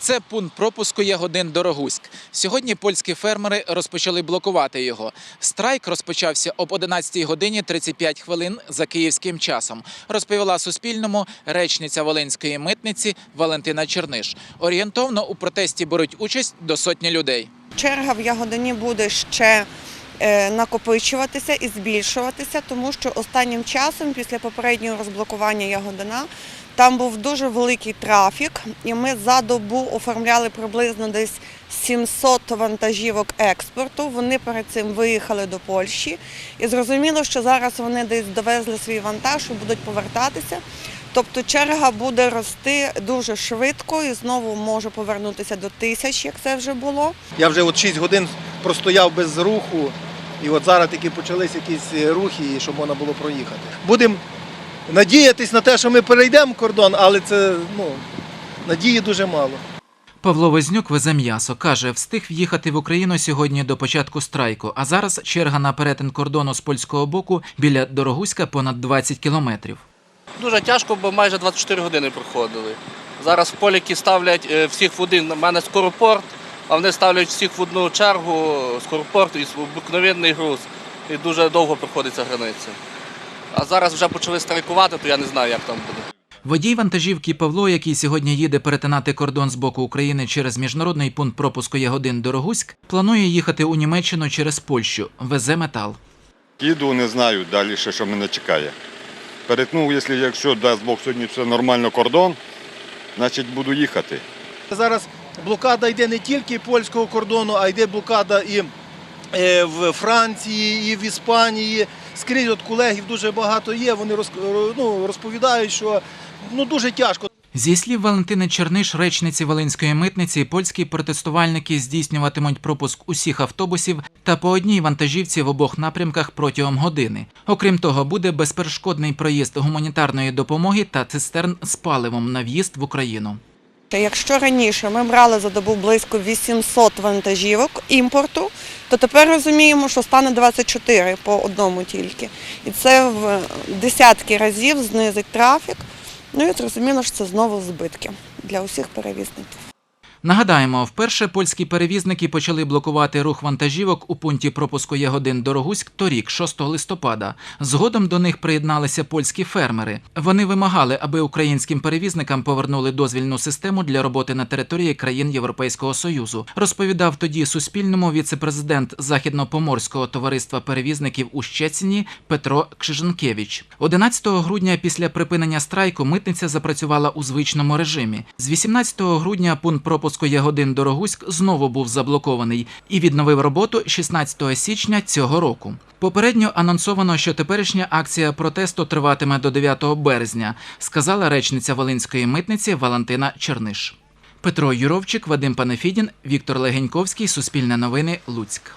Це пункт пропуску Ягодин Дорогуськ. Сьогодні польські фермери розпочали блокувати його. Страйк розпочався об 11 годині 35 хвилин за київським часом. Розповіла Суспільному речниця Волинської митниці Валентина Черниш. Орієнтовно у протесті беруть участь до сотні людей. Черга в Ягодині буде ще накопичуватися і збільшуватися, тому що останнім часом, після попереднього розблокування Ягодина, там був дуже великий трафік, і ми за добу оформляли приблизно десь 700 вантажівок експорту. Вони перед цим виїхали до Польщі. І зрозуміло, що зараз вони десь довезли свій вантаж і будуть повертатися. Тобто черга буде рости дуже швидко і знову може повернутися до тисяч, як це вже було. Я вже от 6 годин простояв без руху, і от зараз таки почались якісь е, рухи, щоб можна було проїхати. Будемо надіятись на те, що ми перейдемо кордон, але це ну, надії дуже мало. Павло Вознюк везе м'ясо. Каже, встиг в'їхати в Україну сьогодні до початку страйку. А зараз черга на перетин кордону з польського боку біля Дорогуська понад 20 кілометрів. Дуже тяжко, бо майже 24 години проходили. Зараз поліки ставлять е, всіх в один. У мене скоропорт, а вони ставлять всіх в одну чергу, скоропорт і обикновенний груз. І дуже довго проходиться границя. А зараз вже почали страйкувати, то я не знаю, як там буде. Водій вантажівки Павло, який сьогодні їде перетинати кордон з боку України через міжнародний пункт пропуску Ягодин Дорогуськ, планує їхати у Німеччину через Польщу. Везе метал. Їду, не знаю далі, ще, що мене чекає. Перетнув, якщо, якщо дасть Бог сьогодні все нормально кордон, значить буду їхати. Зараз блокада йде не тільки польського кордону, а йде блокада і е, в Франції, і в Іспанії. Скрізь от колегів дуже багато є. Вони ну, розповідають, що ну, дуже тяжко. Зі слів Валентини Черниш, речниці Волинської митниці, польські протестувальники здійснюватимуть пропуск усіх автобусів та по одній вантажівці в обох напрямках протягом години. Окрім того, буде безперешкодний проїзд гуманітарної допомоги та цистерн з паливом на в'їзд в Україну. Якщо раніше ми брали за добу близько 800 вантажівок імпорту, то тепер розуміємо, що стане 24 по одному тільки. І це в десятки разів знизить трафік. Ну і зрозуміло, що це знову збитки для усіх перевізників. Нагадаємо, вперше польські перевізники почали блокувати рух вантажівок у пункті пропуску Ягодин Дорогуськ торік, 6 листопада. Згодом до них приєдналися польські фермери. Вони вимагали, аби українським перевізникам повернули дозвільну систему для роботи на території країн Європейського союзу. Розповідав тоді Суспільному віце-президент Західно-Поморського товариства перевізників у Щецині Петро Кшиженкевич. 11 грудня після припинення страйку митниця запрацювала у звичному режимі. З 18 грудня пункт пропуску Ягодин Дорогуськ знову був заблокований і відновив роботу 16 січня цього року. Попередньо анонсовано, що теперішня акція протесту триватиме до 9 березня, сказала речниця Волинської митниці Валентина Черниш. Петро Юровчик, Вадим Панефідін, Віктор Легеньковський, Суспільне новини, Луцьк.